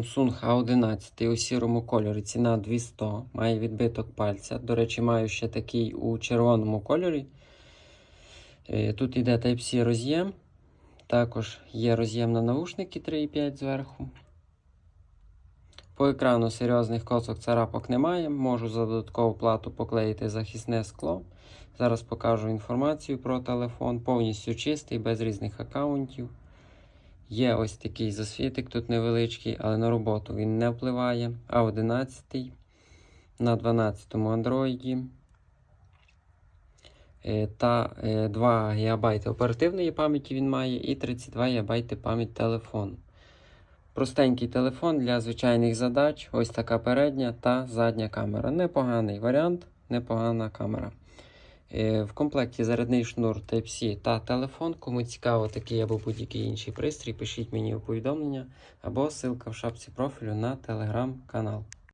Samsung A11 у сірому кольорі. Ціна 200. Має відбиток пальця. До речі, маю ще такий у червоному кольорі. Е, Тут йде Type-C роз'єм. Також є роз'єм на наушники 3,5 зверху. По екрану серйозних косок царапок немає. Можу за додаткову плату поклеїти захисне скло. Зараз покажу інформацію про телефон. Повністю чистий, без різних аккаунтів. Є ось такий засвітик тут невеличкий, але на роботу він не впливає. А11 на 12 Android. Е, Та е, 2 ГБ оперативної пам'яті він має і 32 ГБ пам'ять телефону. Простенький телефон для звичайних задач. Ось така передня та задня камера. Непоганий варіант, непогана камера. Е, В комплекті зарядний шнур Type-C та телефон. Кому цікаво такий або будь-який інший пристрій, пишіть мені у повідомлення або ссылка в шапці профілю на телеграм-канал.